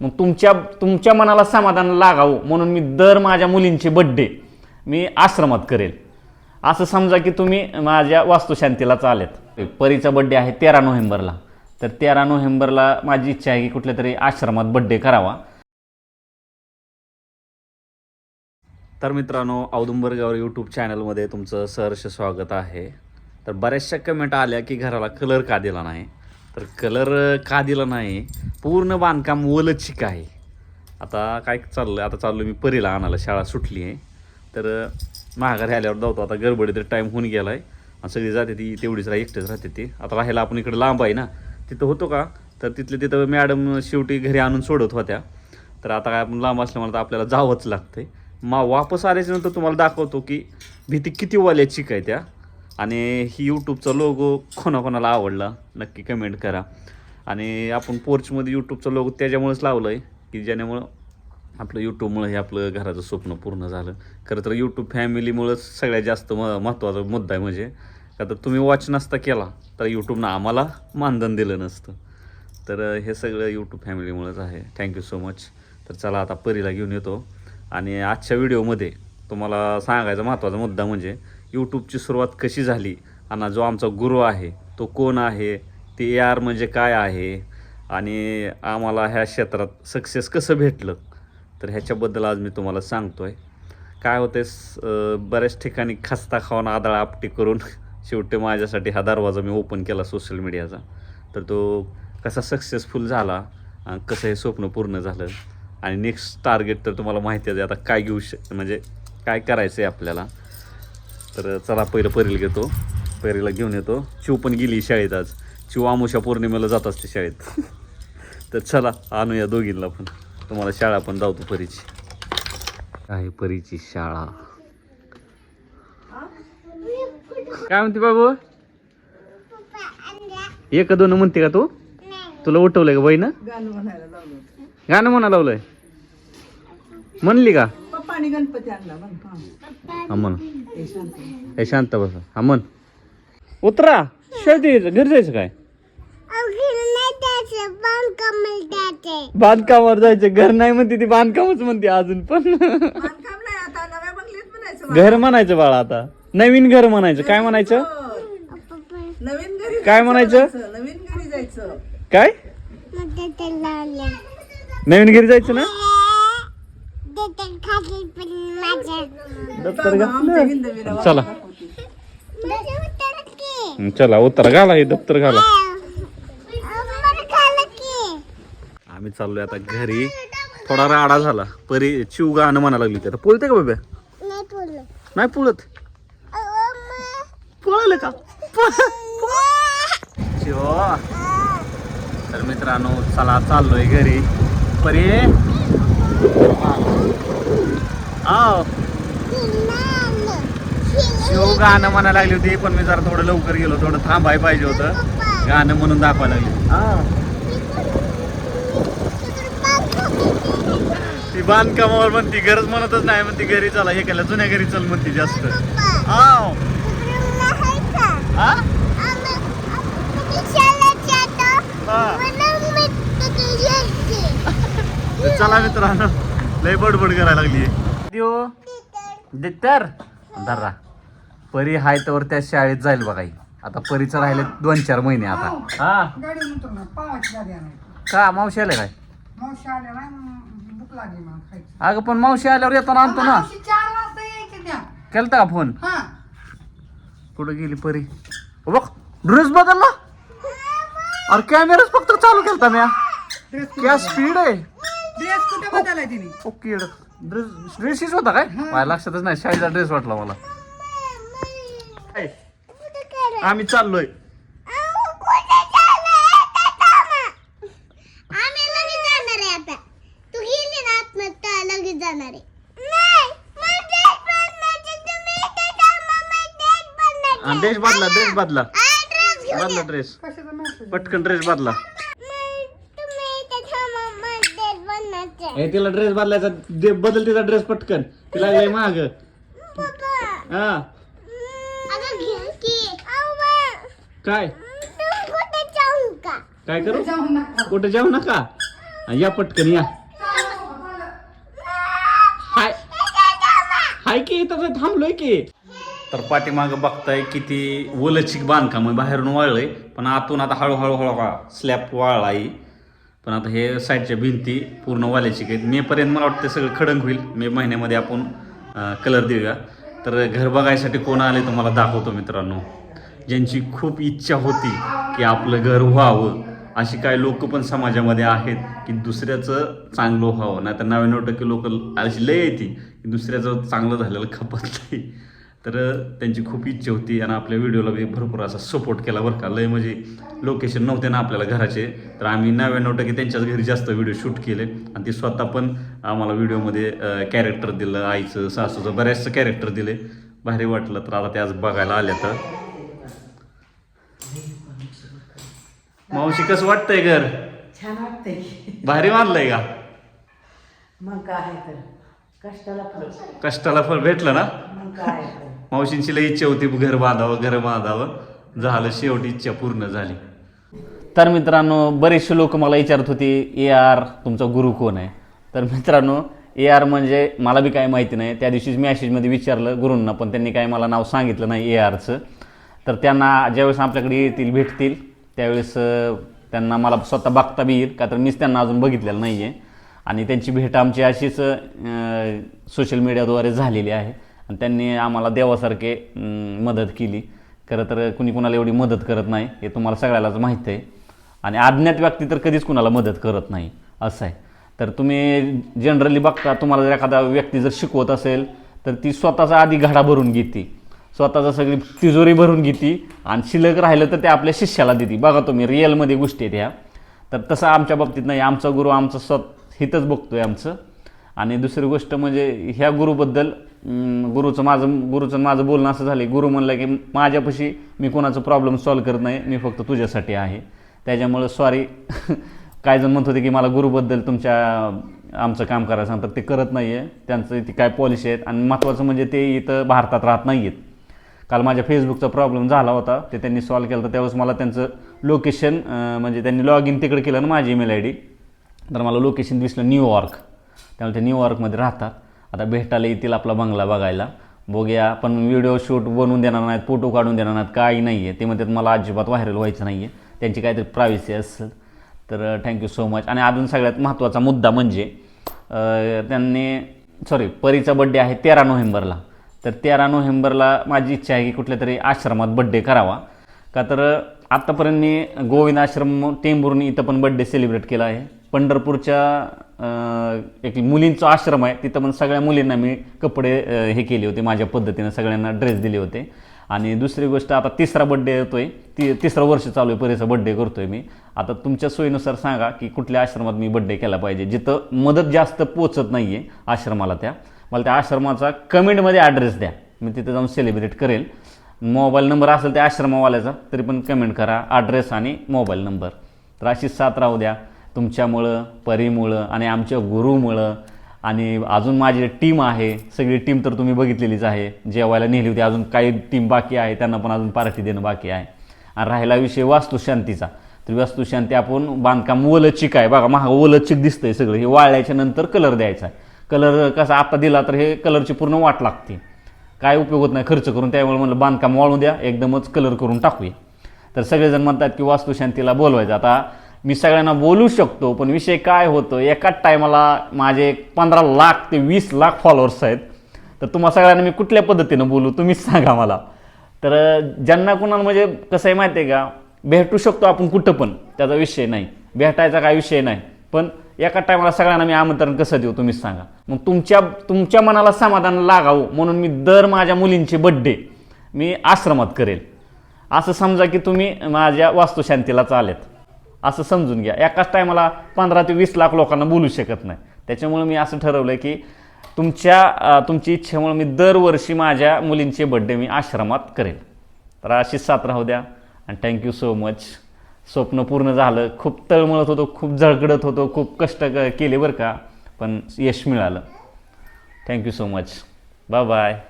मग तुमच्या तुमच्या मनाला समाधान लागावं म्हणून मी दर माझ्या मुलींचे बड्डे मी आश्रमात करेल. असं समजा की तुम्ही माझ्या वास्तुशांतीला चालेत. परीचा बड्डे आहे तेरा नोव्हेंबरला. तर तेरा नोव्हेंबरला माझी इच्छा आहे की कुठल्या तरी आश्रमात बड्डे करावा. तर मित्रांनो औदुंबरगावर यूट्यूब चॅनलमध्ये तुमचं सहर्ष स्वागत आहे. तर बऱ्याचशा कमेंट आल्या की घराला कलर का दिला नाही? तर कलर का दिला नाही पूर्ण बांधकाम ओलचिक आहे. आता काय चाललं आता चाललो मी परीला आणायला शाळा सुटली आहे. तर महागारी आल्यावर जातो आता गडबडी तर टाईम होऊन गेला आहे आणि सगळी जाते ती तेवढीच राह एकटेच राहते ती. आता राहायला आपण इकडे लांब आहे ना तिथं होतो का? तर तिथले तिथं मॅडम शेवटी घरी आणून सोडत होत्या. तर आता काय आपण लांब असल्यामुळे तर आपल्याला जावंच लागतंय. मा वापस आल्याच्यानंतर तुम्हाला दाखवतो की भीती किती वाल्याची काय त्या. आणि ही यूट्यूबचा लोगो कोणाकोणाला आवडला नक्की कमेंट करा. आणि आपण पोर्चमध्ये यूट्यूबचा लोगो त्याच्यामुळेच लावलं आहे की ज्यामुळं आपलं यूट्यूबमुळे हे आपलं घराचं स्वप्न पूर्ण झालं. खरं तर यूट्यूब फॅमिलीमुळंच सगळ्यात जास्त म महत्त्वाचा मुद्दा आहे म्हणजे का तर तुम्ही वॉच नसता केला तर यूट्यूबनं आम्हाला मानधन दिलं नसतं. तर हे सगळं यूट्यूब फॅमिलीमुळंच आहे. थँक्यू सो मच तर चला आता परीला घेऊन येतो. आणि आजच्या व्हिडिओमध्ये तुम्हाला सांगायचा महत्त्वाचा मुद्दा म्हणजे यूट्यूबची सुरुवात कशी झाली आणि जो आमचा गुरु आहे तो कोण आहे ते ए आर म्हणजे काय आहे आणि आम्हाला ह्या क्षेत्रात सक्सेस कसं भेटलं तर ह्याच्याबद्दल आज मी तुम्हाला सांगतो आहे काय होते बऱ्याच ठिकाणी खस्ता खाऊन आदळा आपटी करून शेवटी माझ्यासाठी हा दरवाजा मी ओपन केला सोशल मीडियाचा तर तो कसा सक्सेसफुल झाला कसं हे स्वप्न पूर्ण झालं आणि नेक्स्ट टार्गेट तर तुम्हाला माहिती आहे आता काय घेऊ श म्हणजे काय करायचं आहे आपल्याला. तर चला पहिलं परील घेतो. परीला घेऊन येतो. चिव पण गेली शाळेत आज. चिव आमुषा पौर्णिमेला जात असते शाळेत. तर चला आणूया दोघींना पण. तुम्हाला शाळा पण जाऊ परीची. आहे परीची शाळा. काय म्हणते बाबू? एक दोन म्हणते का तू? तुला उठवलंय का बाई ना गाणं म्हणायला लावलंय. म्हणली का? पप्पानी गणपती आणला म्हण हा. हा शांत. हे शांत बसा. म्हण उतरा. शेळती घरी जायचं काय? बांधकामावर जायचं. घर नाही म्हणते ती बांधकामच म्हणते अजून पण. बांधकाम नाही आता. नव्या बंगल्यात म्हणायचं घर म्हणायचं बाळा आता. नवीन घर म्हणायचं. काय म्हणायचं? नवीन घरी काय म्हणायचं? जायचं, नवीन घरी जायचं. काय? नवीन घरी जायचं ना? दप्तर घातलं. चला. चला उत्तर घाला हे दप्तर घाला. आम्ही चाललोय आता घरी. थोडा राडा झाला. परी चिव गाणं म्हणायला लागली. आता पळते का बाबा नाही पळत पळलं का? शिव तर मित्रांनो चला चाललोय घरी. परी. शिव गाणं म्हणायला लागली होती पण मी जरा थोडं लवकर गेलो थोडं थांबाय पाहिजे होतं. गाणं म्हणून दाखवायला लागली. हा. ती बांधकामावर म्हणती गरज म्हणतच नाही म्हणती घरी चला हे केलं जुन्या घरी चल म्हणती जास्त. आव. हा? तर चला मित्रांनो लय बडबड करायला लागली देव देतर धरा. परी हाय तर त्या शाळेत जाईल बघा ही. आता परीचं राहिले दोन चार महिने आता. हा? गाडी म्हणतो ना पावाची गाडी आणायची. का? मावशी आले काय? मावशी आल्या नाही मग भूक लागली मग खायची. अगं पण मावशी आल्यावर येताना आणतो ना. मावशी चार वाजता यायची त्या. केलता का फोन? हा. कुठं गेली परी? ओ बघ ड्रेस बदलला. अरे कॅमेराच फक्त चालू केलता म्या. ड्रेस क्या स्पीड आहे. ड्रेस कुठे बदलाय तिने? ओके ड्रेस ड्रेसच होता काय? माझ्या लक्षातच नाही. शाळेचा ड्रेस वाटला मला. आम्ही चाललोय. ड्रेस बदला ड्रेस बदला. बदला ड्रेस पटकन ड्रेस बदला. हे तिला ड्रेस बदलायचा दे- बदल तिचा ड्रेस पटकन. तिला लय महाग. हा. काय? काय करू? जाऊ नका कुठे जाऊ नका? या पटकन या. हाय. हाय की इथं थांबलोय की? तर पाठीमाग बघताय किती ओलचिक बांधकाम आहे. बाहेरून वाळलंय पण आतून आता हळूहळू हळू स्लॅब वाळला आहे पण आता हे साईडच्या भिंती पूर्ण वाल्याची आहेत. मेपर्यंत मला वाटतं सगळं खडंग होईल. मे महिन्यामध्ये आपण कलर देऊया. तर घर बघायसाठी कोण आले तुम्हाला दाखवतो मित्रांनो. ज्यांची खूप इच्छा होती की आपलं घर व्हावं अशी काही लोक पण समाजामध्ये आहेत की दुसऱ्याचं चांगलं व्हावं. नाही तर नव्याण्णव टक्के लोक अशी लय येते की दुसऱ्याचं चांगलं झालेलं खपत नाही. तर त्यांची खूप इच्छा होती आणि आपल्या व्हिडिओला बी भरपूर असा सपोर्ट केला बरं का. लय म्हणजे लोकेशन नव्हते ना आपल्याला घराचे. तर आम्ही नव्याण्णव टक्के त्यांच्याच घरी जास्त व्हिडिओ शूट केले. आणि ते स्वतः पण आम्हाला व्हिडिओमध्ये कॅरेक्टर दिलं आईचं सासूचं बऱ्याचचं कॅरेक्टर दिले. भारी वाटलं तर आता ते आज बघायला आल्या तर. मावशी कसं वाटतंय घर? छान वाटतंय. भारी मानलंय का? मग काय तर. कष्टाला फळ. कष्टाला फळ भेटलं ना? मग काय मावशींची लई इच्छा होती घर बांधावं घर बांधावं. झालं शेवटी इच्छा पूर्ण झाली. तर मित्रांनो बरेचसे लोक मला विचारत होते ए आर तुमचा गुरु कोण आहे? तर मित्रांनो ए आर म्हणजे मला बी काय माहिती नाही. त्या दिवशीच मॅसेजमध्ये विचारलं गुरूंना पण त्यांनी काही मला नाव सांगितलं नाही ए आरचं. तर त्यांना ज्यावेळेस आपल्याकडे येतील भेटतील त्यावेळेस त्यांना मला स्वतः बघता बी येईल का तर मीच त्यांना अजून बघितलेलं नाही आहे आणि त्यांची भेट आमची अशीच सोशल मीडियाद्वारे झालेली आहे. आणि त्यांनी आम्हाला देवासारखे मदत केली. खरं तर कुणी कुणाला एवढी मदत करत नाही हे तुम्हाला सगळ्यालाच माहीत आहे. आणि अज्ञात व्यक्ती तर कधीच कुणाला मदत करत नाही असं आहे. तर तुम्ही जनरली बघता तुम्हाला जर एखादा व्यक्ती जर शिकवत असेल तर ती स्वतःचा आधी घडा भरून घेते. स्वतःचा सगळी तिजोरी भरून घेते आणि शिल्लक राहिलं तर ते आपल्या शिष्याला देते. बघा तुम्ही रिअलमध्ये गोष्टी आहेत ह्या. तर तसं आमच्या बाबतीत नाही. आमचा गुरु आमचं स्वत हितच आहे आमचं. आणि दुसरी गोष्ट म्हणजे ह्या गुरुबद्दल गुरुचं माझं गुरुचं माझं बोलणं असं झालं गुरु म्हणलं की माझ्यापाशी मी कोणाचं प्रॉब्लेम सॉल्व करत नाही मी फक्त तुझ्यासाठी आहे. त्याच्यामुळं सॉरी काय जण म्हणत होते की मला गुरुबद्दल तुमच्या आमचं काम करायला सांगतात. ते करत नाही आहे त्यांचं ती काय पॉलिसी आहेत? आणि महत्त्वाचं म्हणजे ते इथं भारतात राहत नाही आहेत काल माझ्या फेसबुकचा प्रॉब्लेम झाला होता. ते त्यांनी सॉल्व्ह केलं तर त्यावेळेस मला त्यांचं लोकेशन म्हणजे त्यांनी लॉग इन तिकडे केलं ना माझी ईमेल आय डी तर मला लोकेशन दिसलं न्यूयॉर्क त्यामुळे ते न्यूयॉर्कमध्ये राहतात. आता भेटायला येतील आपला बंगला बघायला. बघूया पण व्हिडिओ शूट बनवून देणार नाहीत फोटो काढून देणार नाहीत काही नाही आहे ते म्हणतात मला अजिबात व्हायरल व्हायचं नाही आहे त्यांची काहीतरी प्रायव्हसी असेल. तर थँक्यू सो मच आणि अजून सगळ्यात महत्त्वाचा मुद्दा म्हणजे त्यांनी सॉरी परीचा बड्डे आहे तेरा नोव्हेंबरला. तर तेरा नोव्हेंबरला माझी इच्छा आहे की कुठल्या तरी आश्रमात बड्डे करावा. का तर आत्तापर्यंत मी गोविंद आश्रम टेंबूरनी इथं पण बड्डे सेलिब्रेट केला आहे. पंढरपूरच्या एक मुलींचा आश्रम आहे. तिथं पण सगळ्या मुलींना मी कपडे हे केले होते माझ्या पद्धतीनं. सगळ्यांना ड्रेस दिले होते. आणि दुसरी गोष्ट आता तिसरा बड्डे येतो आहे ती तिसरं वर्ष चालू आहे. परीचा बड्डे करतो आहे मी. आता तुमच्या सोयीनुसार सांगा की कुठल्या आश्रमात मी बड्डे केला पाहिजे. जिथं मदत जास्त पोचत नाही आहे आश्रमाला त्या. मला त्या आश्रमाचा कमेंटमध्ये ॲड्रेस द्या. मी तिथं जाऊन सेलिब्रेट करेल. मोबाईल नंबर असेल त्या आश्रमावाल्याचा तरी पण कमेंट करा. ॲड्रेस आणि मोबाईल नंबर तर अशीच साथ राहू द्या. तुमच्यामुळं परीमुळं आणि आमच्या गुरुमुळं आणि अजून माझी टीम आहे सगळी टीम तर तुम्ही बघितलेलीच आहे. जेवायला नेली होती अजून काही टीम बाकी आहे त्यांना पण अजून पार्टी देणं बाकी आहे. आणि राहिला विषय वास्तुशांतीचा. तर वास्तुशांती आपण बांधकाम ओलचिक आहे. बघा महा ओलचिक दिसतंय सगळं. हे वाळल्याच्या नंतर कलर द्यायचा. आहे कलर कसा आता दिला तर हे कलरची पूर्ण वाट लागते. काय उपयोग होत नाही खर्च करून त्यामुळे म्हणलं बांधकाम वाळू द्या एकदमच कलर करून टाकूया. तर सगळेजण म्हणतात की वास्तुशांतीला बोलवायचं. आता मी सगळ्यांना बोलू शकतो पण विषय काय होतो एकाच टायमाला माझे पंधरा लाख ते वीस लाख फॉलोअर्स आहेत. तर तुम्हा सगळ्यांना मी कुठल्या पद्धतीनं बोलू तुम्हीच सांगा मला. तर ज्यांना कुणाला म्हणजे कसं आहे माहिती आहे का भेटू शकतो आपण कुठं पण त्याचा विषय नाही. भेटायचा काय विषय नाही. पण एका टायमाला सगळ्यांना मी आमंत्रण कसं देऊ तुम्हीच सांगा. मग तुमच्या तुमच्या मनाला समाधान लागावं म्हणून मी दर माझ्या मुलींचे बड्डे मी आश्रमात करेल. असं समजा की तुम्ही माझ्या वास्तुशांतीला चालेत असं समजून घ्या. एकाच टायमाला पंधरा ते वीस लाख लोकांना बोलू शकत नाही. त्याच्यामुळे मी असं ठरवलं की तुमच्या तुमची इच्छेमुळे मी दरवर्षी माझ्या मुलींचे बड्डे मी आश्रमात करेन. तर अशीच साथ राहू द्या. आणि थँक्यू सो मच स्वप्न पूर्ण झालं. खूप तळमळत होतो खूप झळकडत होतो खूप कष्ट क- केले बरं का. पण यश मिळालं. Thank you so much bye bye